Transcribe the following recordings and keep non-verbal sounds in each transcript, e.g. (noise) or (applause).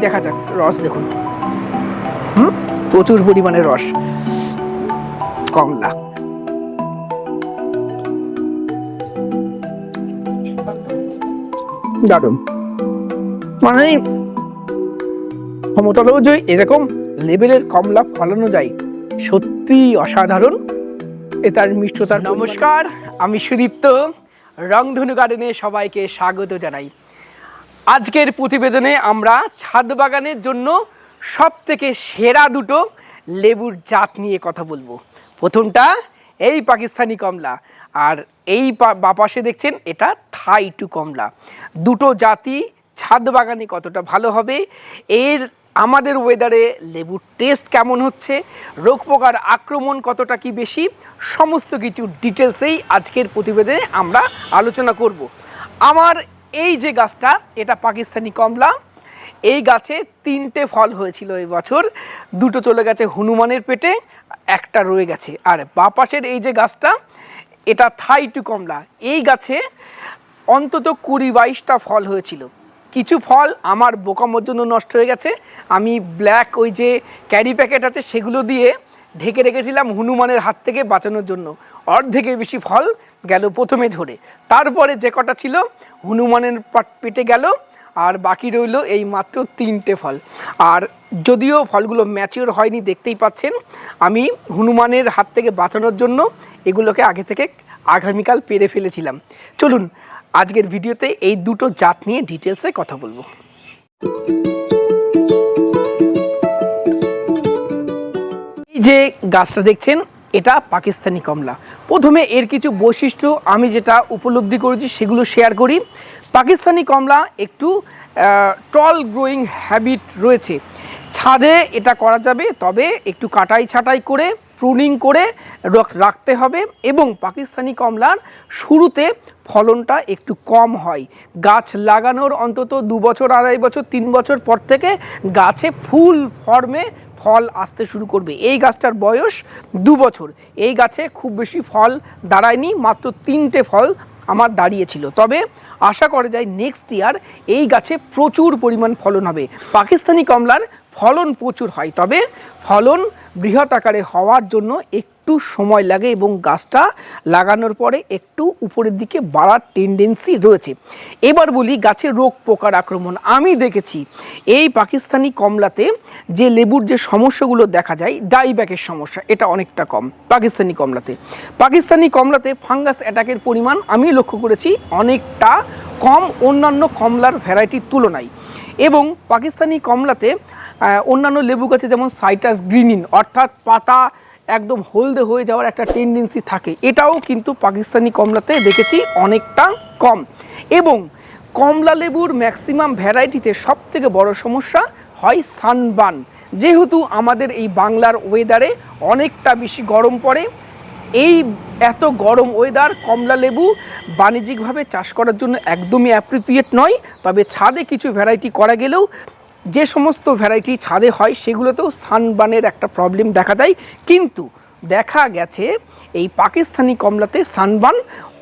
দেখা যাক রস দেখুন। হুম? প্রচুর পরিমাণে রস। কমলা। দারুণ। মানে ক্ষমতাটাও যে এরকম লেভেলের কমলা ফলানো যায় সত্যি অসাধারণ। এ তার মিষ্টতার নমস্কার আমি সুদীপ্ত রংধনু গার্ডেনে সবাইকে স্বাগত জানাই। আজকের প্রতিবেদনে আমরা ছাদ বাগানের জন্য সব থেকে সেরা দুটো লেবুর জাত নিয়ে কথা বলব। প্রথমটা, এই পাকিস্তানি কমলা। আর এই বাপাশে দেখছেন, এটা থাই টু কমলা। দুটো জাতি ছাদ বাগানে কতটা ভালো হবে, এর আমাদের ওয়েদারে লেবুর টেস্ট কেমন হচ্ছে, রোগ পোকার আক্রমণ কতটা কি বেশি, সমস্ত কিছু ডিটেলসেই আজকের প্রতিবেদনে আমরা আলোচনা করব। আমার এই যে গাছটা, এটা পাকিস্তানি কমলা। এই গাছে তিনটে ফল হয়েছিল এই বছর। দুটো চলে গেছে হনুমানের পেটে, একটা রয়ে গেছে। আর বাপাশের এই যে গাছটা, এটা থাই টু কমলা। এই গাছে অন্তত কুড়ি বাইশটা ফল হয়েছিল। কিছু ফল আমার বোকামোর জন্য নষ্ট হয়ে গেছে। আমি ব্ল্যাক ওই যে ক্যারি প্যাকেট আছে, সেগুলো দিয়ে ঢেকে রেখেছিলাম হনুমানের হাত থেকে বাঁচানোর জন্য। অর্ধেকের বেশি ফল গেল প্রথমে ধরে। তারপরে যে কটা ছিল, হনুমানের পাট- গেল, আর বাকি রইল এই মাত্র তিনটে ফল। আর যদিও ফলগুলো ম্যাচিওর হয়নি, দেখতেই পাচ্ছেন, আমি হনুমানের হাত থেকে বাঁচানোর জন্য এগুলোকে আগে থেকে আগামীকাল পেরে ফেলেছিলাম। চলুন, আজকের ভিডিওতে এই দুটো জাত নিয়ে ডিটেলসে কথা বলব। এই যে গাছটা দেখছেন এটা পাকিস্তানি কমলা। প্রথমে এর কিছু বৈশিষ্ট্য আমি যেটা উপলব্ধি করেছি সেগুলো শেয়ার করি। পাকিস্তানি কমলা একটু টল গ্রোয়িং হ্যাবিট রয়েছে। ছাদে এটা করা যাবে, তবে একটু কাটাই ছাটাই করে প্রুনিং করে রাখতে হবে এবং পাকিস্তানি কমলার শুরুতে ফলনটা একটু কম হয়। গাছ লাগানোর অন্তত দু বছর, আড়াই বছর, তিন বছর পর থেকে গাছে ফুল ফর্মে ফল আসতে শুরু করবে। এই গাছটার বয়স দু বছর। এই গাছে খুব বেশি ফল দাঁড়ায়নি, মাত্র তিনটে ফল আমার দাঁড়িয়েছিল। তবে আশা করা যায় নেক্সট ইয়ার এই গাছে প্রচুর পরিমাণ ফলন হবে। পাকিস্তানি কমলার ফলন প্রচুর হয়, তবে ফলন বৃহৎ আকারে হওয়ার জন্য একটু সময় লাগে এবং গাছটা লাগানোর পরে একটু উপরের দিকে বাড়ার টেন্ডেন্সি রয়েছে। এবার বলি গাছে রোগ পোকার আক্রমণ। আমি দেখেছি এই পাকিস্তানি কমলাতে যে লেবুর যে সমস্যাগুলো দেখা যায় ডাইব্যাকের সমস্যা, এটা অনেকটা কম পাকিস্তানি কমলাতে। পাকিস্তানি কমলাতে ফাঙ্গাস অ্যাটাকের পরিমাণ আমি লক্ষ্য করেছি অনেকটা কম। অন্যান্য কমলার ভ্যারাইটির তুলনায়। এবং পাকিস্তানি কমলাতে অন্যান্য লেবু গাছে যেমন সাইটাস গ্রিনিন, অর্থাৎ পাতা একদম হলদে হয়ে যাওয়ার একটা টেন্ডেন্সি থাকে। এটাও কিন্তু পাকিস্তানি কমলাতে দেখেছি অনেকটা কম। এবং কমলা লেবুর ম্যাক্সিমাম ভ্যারাইটিতে সব থেকে বড় সমস্যা হয় সানবান যেহেতু আমাদের এই বাংলার ওয়েদারে অনেকটা বেশি গরম পড়ে, এই এত গরম ওয়েদার কমলা লেবু বাণিজ্যিকভাবে চাষ করার জন্য একদমই অ্যাপ্রিপিয়েট নয়। তবে ছাদে কিছু ভ্যারাইটি করা গেলেও যে সমস্ত ভ্যারাইটি ছাদে হয় সেগুলোতেও সানবানের একটা প্রবলেম দেখা দেয়। কিন্তু দেখা গেছে এই পাকিস্তানি কমলাতে সানবান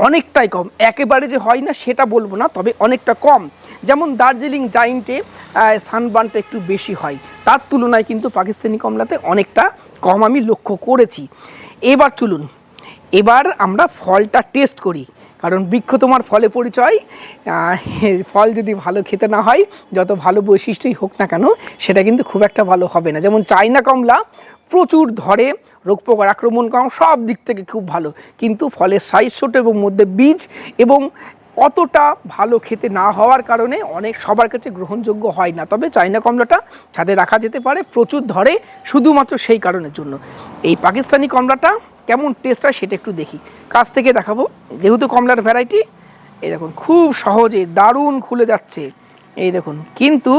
অনেকটাই কম। একেবারে যে হয় না সেটা বলব না, তবে অনেকটা কম। যেমন দার্জিলিং জাইন্টে সানবানটা একটু বেশি হয়। তার তুলনায় কিন্তু পাকিস্তানি কমলাতে অনেকটা কম আমি লক্ষ্য করেছি। এবার চলুন, এবার আমরা ফলটা টেস্ট করি। কারণ বৃক্ষ তোমার ফলে পরিচয় ফল যদি ভালো খেতে না হয়, যত ভালো বৈশিষ্ট্যই হোক না কেন, সেটা কিন্তু খুব একটা ভালো হবে না। যেমন চাইনা কমলা প্রচুর ধরে, রোগ পোকার আক্রমণ কম, সব দিক থেকে খুব ভালো। কিন্তু ফলের সাইজ ছোট এবং মধ্যে বীজ এবং অতটা ভালো খেতে না হওয়ার কারণে অনেক সবার কাছে গ্রহণযোগ্য হয় না। তবে চাইনা কমলাটা ছাদে রাখা যেতে পারে, প্রচুর ধরে, শুধুমাত্র সেই কারণের জন্য। এই পাকিস্তানি কমলাটা কেমন টেস্ট হয় সেটা একটু দেখি। কাছ থেকে দেখাবো। যেহেতু কমলার ভ্যারাইটি এই দেখুন, খুব সহজে দারুণ খুলে যাচ্ছে। এই দেখুন, কিন্তু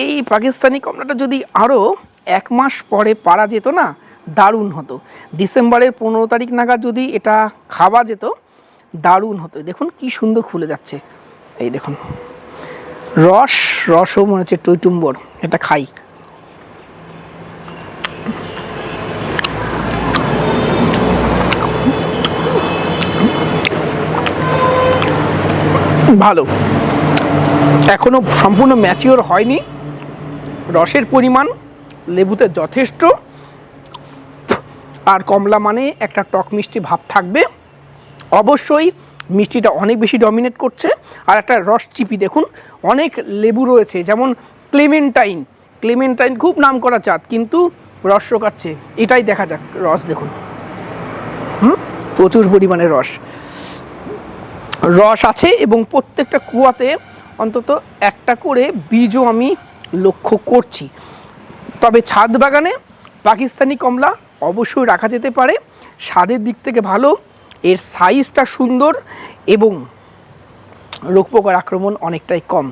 এই পাকিস্তানি কমলাটা যদি আরও এক মাস পরে পারা যেত না, দারুণ হতো। ডিসেম্বরের পনেরো তারিখ নাগাদ যদি এটা খাওয়া যেত, দারুণ হতো। দেখুন, কি সুন্দর খুলে যাচ্ছে। এই দেখুন, রস, রসও মনে হচ্ছে টইটুম্বর, এটা খাই। ভালো। এখনও সম্পূর্ণ ম্যাচিওর হয়নি। রসের পরিমাণ, লেবুতে যথেষ্ট। আর কমলা মানে একটা টক মিষ্টি ভাব থাকবে। অবশ্যই মিষ্টিটা অনেক বেশি ডমিনেট করছে। আর একটা রস চিপি দেখুন, অনেক লেবু রয়েছে, যেমন ক্লেমেন্টাইন ক্লেমেন্টাইন খুব নাম করা চাঁদ কিন্তু রস শোকাচ্ছে। এটাই দেখা যাক, রস দেখুন। হুম? প্রচুর পরিমাণে রস। রস আছে এবং প্রত্যেকটা কুয়াতে অন্তত একটা করে বীজও আমি লক্ষ্য করছি। তবে ছাদ বাগানে পাকিস্তানি কমলা অবশ্যই রাখা যেতে পারে। স্বাদের দিক থেকে ভালো, এর সাইজটা সুন্দর এবং রোগ পোকার আক্রমণ অনেকটাই কম।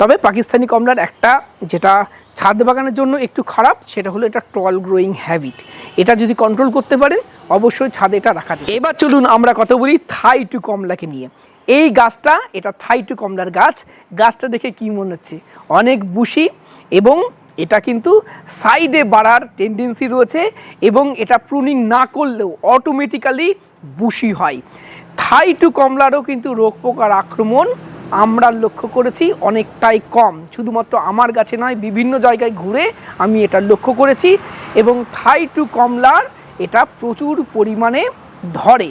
তবে পাকিস্তানি কমলার একটা যেটা ছাদ বাগানের জন্য একটু খারাপ, সেটা হলো এটা টল গ্রোয়িং হ্যাবিট। এটা যদি কন্ট্রোল করতে পারেন, অবশ্যই ছাদে এটা রাখা যায় এবার চলুন আমরা কথা বলি থাই টু কমলাকে নিয়ে। এই গাছটা, এটা থাই টু কমলার গাছ। গাছটা দেখে কি মনে হচ্ছে? অনেক বুশি এবং এটা কিন্তু সাইডে বাড়ার টেন্ডেন্সি রয়েছে এবং এটা প্রুনিং না করলেও অটোমেটিক্যালি বুশি হয়। থাই টু কমলারও কিন্তু রোগ পোকার আক্রমণ আমরা লক্ষ্য করেছি অনেকটাই কম। শুধুমাত্র আমার গাছে নয়, বিভিন্ন জায়গায় ঘুরে আমি এটা লক্ষ্য করেছি এবং থাই টু কমলার এটা প্রচুর পরিমাণে ধরে।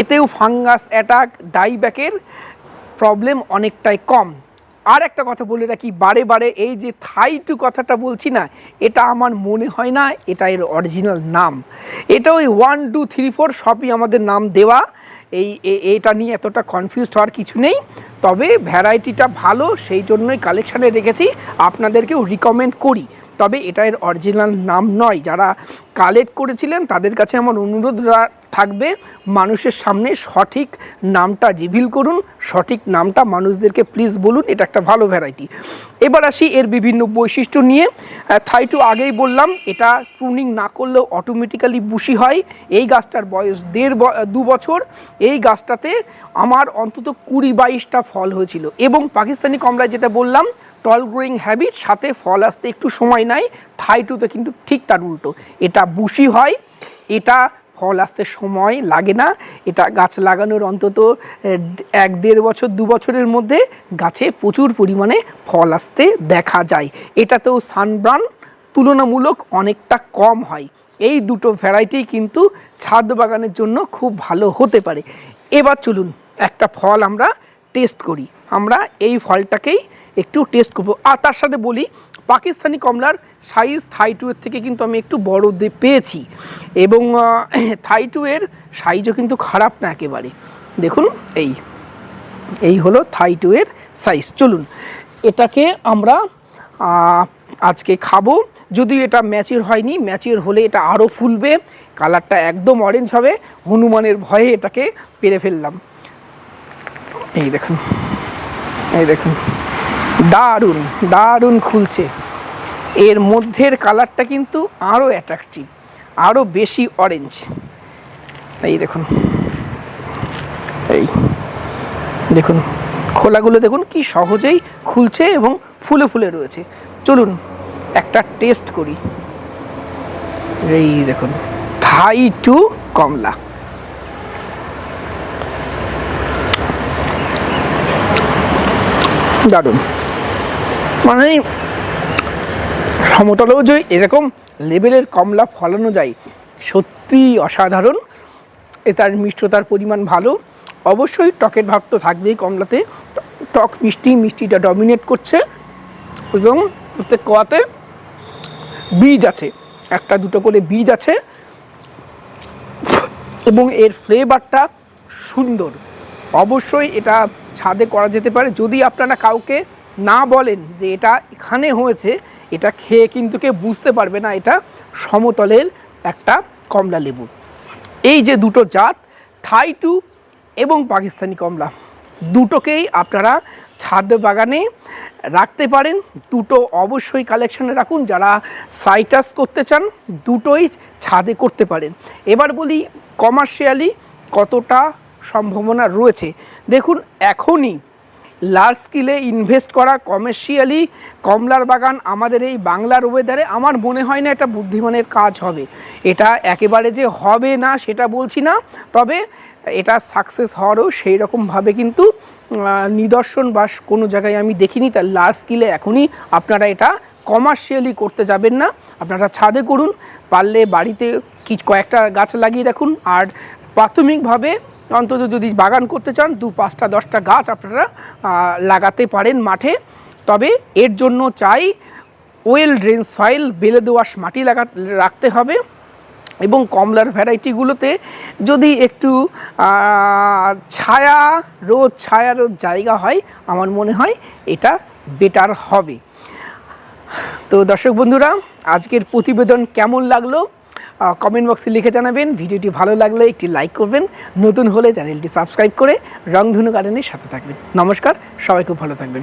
এতেও ফাঙ্গাস অ্যাটাক ডাইব্যাকের প্রবলেম অনেকটাই কম। আর একটা কথা বলে রাখি, বারে বারে এই যে থাই টু কথাটা বলছি না, এটা আমার মনে হয় না এটা এর অরিজিনাল নাম। এটা ওই ওয়ান, টু, থ্রি, ফোর সবই আমাদের নাম দেওয়া। এই এটা নিয়ে এতটা কনফিউজড হওয়ার কিছু নেই। তবে ভ্যারাইটিটা ভালো, সেই জন্যই কালেকশানে রেখেছি, আপনাদেরকেও রিকমেন্ড করি। তবে এটা এর অরিজিনাল নাম নয়। যারা কালেক্ট করেছিলেন, তাদের কাছে আমার অনুরোধ থাকবে। মানুষের সামনে সঠিক নামটা রিভিল করুন, সঠিক নামটা মানুষদেরকে প্লিজ বলুন, এটা একটা ভালো ভ্যারাইটি এবার আসি এর বিভিন্ন বৈশিষ্ট্য নিয়ে। থাইটু আগেই বললাম, এটা প্রুনিং না করলেও অটোমেটিক্যালি বুশি হয়। এই গাছটার বয়স দেড় দু বছর। এই গাছটাতে আমার অন্তত কুড়ি বাইশটা ফল হয়েছিল এবং পাকিস্তানি কমলায় যেটা বললাম টল গ্রোয়িং হ্যাবিট সাথে ফল আসতে একটু সময় নেয়। থাই টুতে কিন্তু ঠিক তার উল্টো। এটা বুশি হয়, এটা ফল আসতে সময় লাগে না। এটা গাছ লাগানোর অন্তত এক দেড় বছর, দু বছরের মধ্যে গাছে প্রচুর পরিমাণে ফল আসতে দেখা যায়। এটাতেও সানব্রান তুলনামূলক অনেকটা কম হয়। এই দুটো ভ্যারাইটি কিন্তু ছাদ বাগানের জন্য খুব ভালো হতে পারে। এবার চলুন, একটা ফল আমরা টেস্ট করি। আমরা এই ফলটাকেই একটু টেস্ট করব। আর তার সাথে বলি পাকিস্তানি কমলার সাইজ থাই টু এর থেকে কিন্তু আমি একটু বড় পেয়েছি। এবং (clears throat) থাই টু এর সাইজও কিন্তু খারাপ না একেবারে। দেখুন, এই এই হলো থাই টু এর সাইজ। চলুন, এটাকে আমরা আজকে খাব। যদিও এটা ম্যাচিওর হয়নি, ম্যাচিওর হলে এটা আরও ফুলবে, কালারটা একদম অরেঞ্জ হবে। হনুমানের ভয়ে এটাকে পেরে ফেললাম। এই দেখুন এই দেখুন। দারুণ দারুণ খুলছে। এর মধ্যের কালারটা কিন্তু আরও অ্যাট্রাকটিভ আরও বেশি অরেঞ্জ এই দেখুন। এই, দেখুন, খোলাগুলো দেখুন কি সহজেই খুলছে এবং ফুলে ফুলে রয়েছে। চলুন, একটা টেস্ট করি। এই দেখুন থাই টু কমলা। দারুণ। মানে সমতলেও যে এরকম লেভেলের কমলা ফলানো যায় সত্যি অসাধারণ। এ তার মিষ্টতার পরিমাণ ভালো। অবশ্যই টকের ভাব তো থাকবেই কমলাতে। টক মিষ্টি, মিষ্টিটা ডমিনেট করছে এবং প্রত্যেক কোয়াতে বীজ আছে। একটা, দুটো করে বীজ আছে। এবং এর ফ্লেভারটা সুন্দর। অবশ্যই এটা ছাদে করা যেতে পারে। যদি আপনারা কাউকে না বলেন যে এটা এখানে হয়েছে, এটা খেয়ে কিন্তু কেউ বুঝতে পারবে না, এটা সমতলের একটা কমলা লেবু। এই যে দুটো জাত থাই টু এবং পাকিস্তানি কমলা, দুটোকেই আপনারা ছাদ বাগানে রাখতে পারেন। দুটো অবশ্যই কালেকশনে রাখুন, যারা সাইটাস করতে চান, দুটোই ছাদে করতে পারেন। এবার বলি কমার্শিয়ালি কতটা সম্ভাবনা রয়েছে। দেখুন, এখনই লার্জ স্কিলে ইনভেস্ট করা কমার্শিয়ালি কমলার বাগান আমাদের এই বাংলার ওয়েদারে আমার মনে হয় না এটা বুদ্ধিমানের কাজ হবে। এটা একেবারে যে হবে না সেটা বলছি না, তবে এটা সাকসেস হওয়ারও সেই রকমভাবে কিন্তু নিদর্শন বা কোনো জায়গায় আমি দেখিনি, তার লার্জ স্কিলে এখনই আপনারা এটা কমার্শিয়ালি করতে যাবেন না। আপনারা ছাদে করুন, পারলে বাড়িতে কি কয়েকটা গাছ লাগিয়ে রাখুন, আর প্রাথমিকভাবে অন্তত যদি বাগান করতে চান, দু পাঁচটা, দশটা গাছ আপনারা লাগাতে পারেন মাঠে। তবে এর জন্য চাই ওয়েল ড্রেন সয়েল, বেলে দোয়াশ মাটি লাগা, রাখতে হবে এবং কমলার ভ্যারাইটিগুলোতে যদি একটু ছায়া, রোদ ছায়া, রোদ জায়গা হয়, আমার মনে হয় এটা বেটার হবে। তো দর্শক বন্ধুরা, আজকের প্রতিবেদন কেমন লাগল? কমেন্ট বক্সে লিখে জানাবেন। ভিডিওটি ভালো লাগলে একটি লাইক করবেন। নতুন হলে চ্যানেলটি সাবস্ক্রাইব করে রংধনু গার্ডেনের সাথে থাকবেন। নমস্কার, সবাই খুব ভালো থাকবেন।